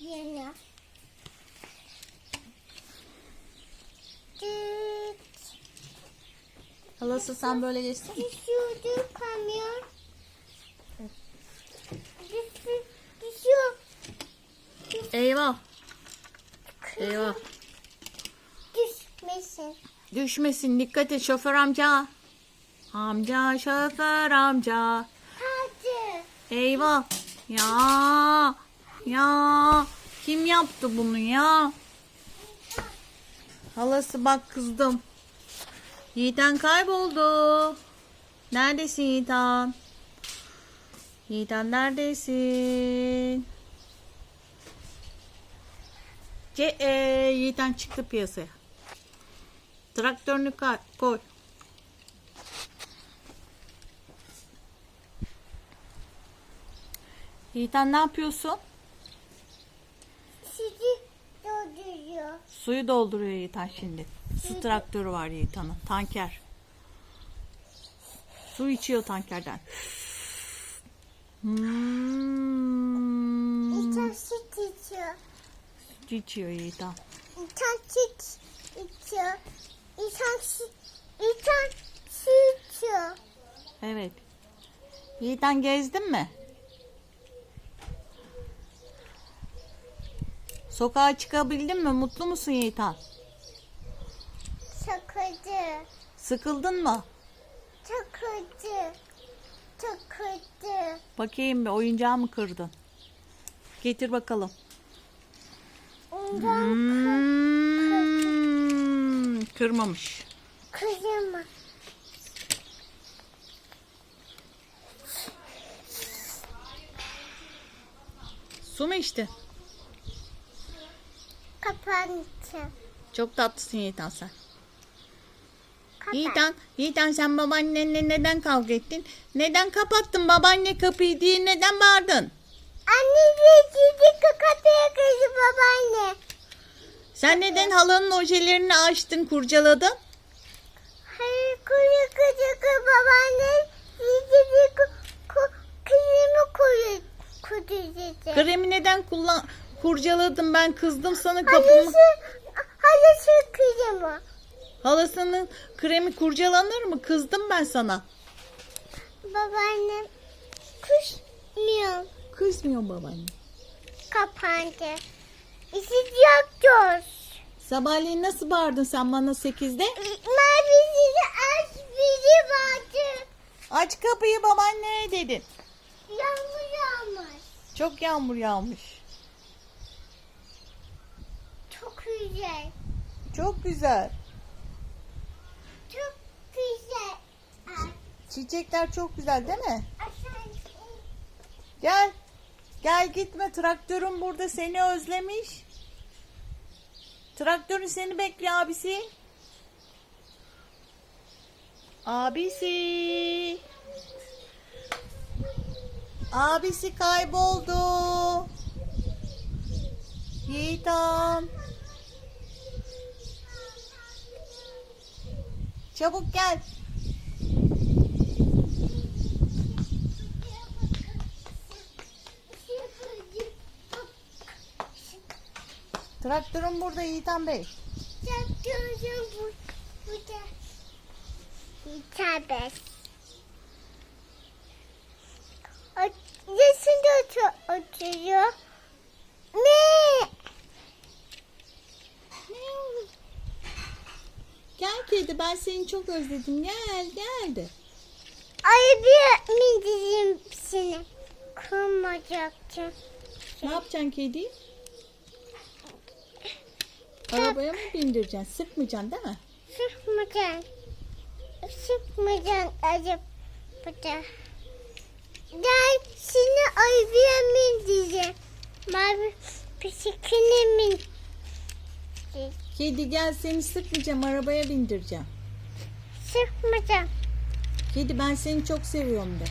Yeni. Halası sen böyle geçsin. Düşürdü kamyon. Düşü, düşüyor. Eyvah. Eyvah. Düşmesin. Düşmesin dikkat et şoför amca. Amca şoför amca. Hadi. Eyvah. Ya. Ya. Kim yaptı bunu ya? Halası bak kızdım. Yiğitan kayboldu. Neredesin Yiğitan? Yiğitan neredesin? Ce e, Yiğitan çıktı piyasaya. Traktörünü koy. Yiğitan ne yapıyorsun? Sizi dolduruyor. Suyu dolduruyor Yiğitan şimdi. Su traktörü var Yiğitan'ın. Tanker. Su içiyor tankerden. Hmm. İçen süt içiyor. Su içiyor Yiğitan. İçen süt içiyor. Süt, içen süt içiyor. Evet. Yiğitan gezdin mi? Sokağa çıkabildin mi? Mutlu musun Yiğitan? Çakıldı. Sıkıldın mı? Çakıldı. Çakıldı. Bakayım bir oyuncağı mı kırdın? Getir bakalım. Ondan Hmm, kırmamış. kızıma. Su mu içti? Kapandı. Çok tatlısın Yiğitan sen. Kapat. Yiğitan, Yiğitan sen babaannenle neden kavga ettin? Neden kapattın babaanne kapıyı diye neden bağırdın? Anne çizik kapıya kızı babaanne. Sen neden halanın ojelerini açtın kurcaladın? Hayır kuyu kız babaanne. Çizik kızımı kuyu kuyu Kremi neden kullan kurcaladın ben kızdım sana kapımı. Halası, kızımı. Halasının kremi kurcalanır mı? Kızdım ben sana. Babaannem kuşmuyor. Kızmıyor babaanne. Kapandı. İşit yapıyoruz. Sabahleyin nasıl bağırdın sen bana sekizde? Mavi sizi aç biri vardı. Aç kapıyı babaanne dedin. Yağmur yağmış. Çok yağmur yağmış. Çok güzel. Çok güzel. Çok güzel. Çiçekler çok güzel değil mi? aşağı- Gel. Gel gitme traktörün burada seni özlemiş. Traktörün seni bekliyor abisi. Abisi. Abisi kayboldu. Yiğitan. Çabuk gel. Traktörün burada Yiğitan Bey. Traktörün bu, burada. Serbest. Yaşında otur, oturuyor. Ne? Gel kedi ben seni çok özledim. Gel gel de. Ay bir mi dizim seni? Kırmayacaktım. Ne yapacaksın kedi? Arabaya mı bindireceksin? Sıkmayacaksın değil mi? Sıkmayacaksın. Sıkmayacaksın acaba. Burada. Gel seni ayıya min diyeceğim. Mavi bisikline min. Kedi gel seni sıkmayacağım arabaya bindireceğim. Sıkmayacağım. Kedi ben seni çok seviyorum de.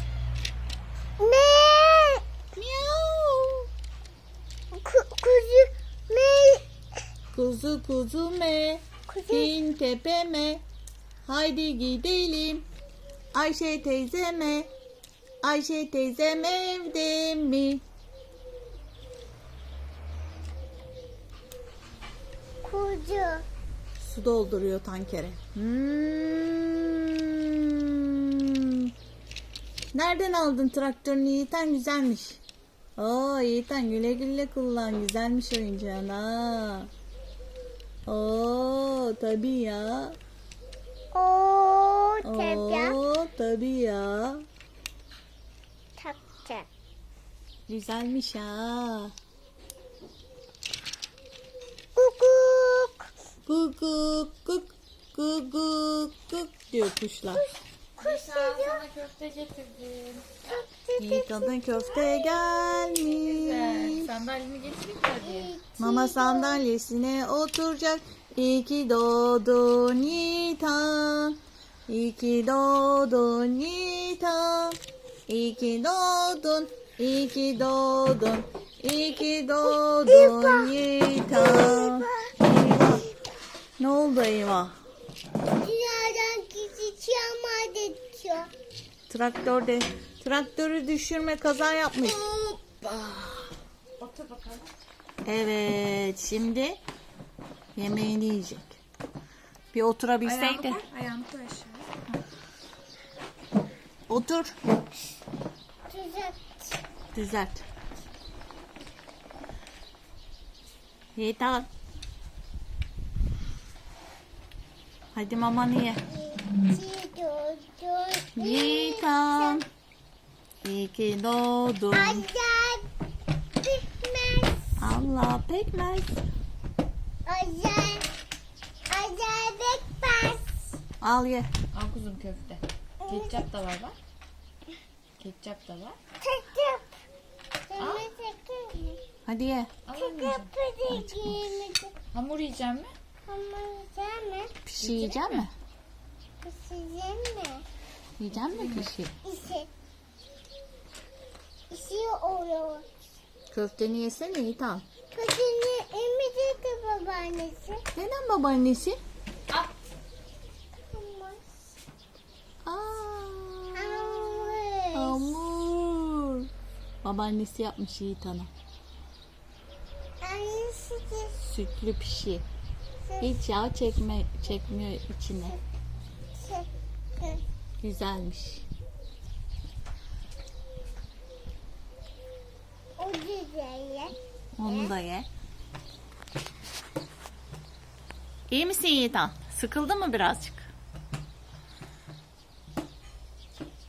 Ne? Miau. Ku, kuzu ne? Kuzu kuzu me. Kuzu Bin tepeme. Haydi gidelim. Ayşe teyzeme. Ayşe teyzem evde mi? Sucu. Su dolduruyor tankere. Hmm. Nereden aldın traktörünü Yiğiten güzelmiş. Oo Yiğiten güle güle kullan güzelmiş oyuncağın ha. Oo tabii ya. Oo tepya. Oo tabii ya. Taktı. Güzelmiş ha. Kukuk. Guguk guk guguk guk diyor kuşlar. Kuş Sana köfte getirdim. Yiğitan'ın köfte gelmiş. Sandalyemi getireyim mi hadi? Mama sandalyesine oturacak. İyi ki doğdun Yiğitan. İyi ki doğdun Yiğitan. İyi ki doğdun. İyi ki doğdun. İyi ki doğdun. Eyvah. Ne oldu eyvah? Dünyadan kişi çiğama geçiyor. Traktörde traktörü düşürme kaza yapmış. Otur bakalım. Evet şimdi yemeğini yiyecek. Bir oturabilseydi. koy. Ayağını koy aşağı. Otur. Düzelt. Yiğit al. Hadi mamanı ye. İyi doğdun. Yiğit al. İyi ki doğdun. Azar bitmez. Allah pekmez. Azar bitmez. Al ye. Al kuzum köfte. Ketçap da var bak. Ketçap da var. Sana tıkıp. Hadi ye. Al anneciğim. Tıkıp da giymedi. Hamur yiyeceğim mi? Ama yiyeceğim mi? Yiyecek mi? Pişireceğim mi? Yiyecek mi pişi? İşi. İşi oluyor. Köfteni yesene Yiğit al. Kızını emidi de babaannesi. Neden babaannesi? Hamur. Babaannesi yapmış Yiğit de Sütlü pişi. Hiç yağ çekme, çekmiyor içine. Güzelmiş. O güzel. Onu da ye. İyi misin Yiğitan? Sıkıldı mı birazcık?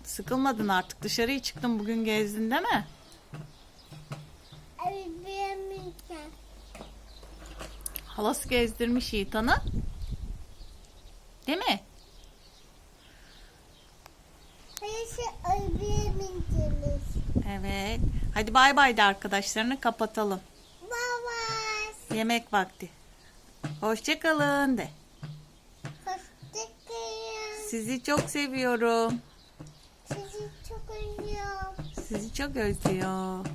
Sıkılmadın artık. Dışarıya çıktın bugün gezdin değil mi? Abi beğenmeyeceğim. Halası gezdirmiş Yiğitan'ı. Değil mi? Evet. Hadi bay bay de arkadaşlarını kapatalım. Baba. Yemek vakti. Hoşçakalın de. Hoşçakalın. Sizi çok seviyorum. Sizi çok özlüyorum. Sizi çok özlüyor.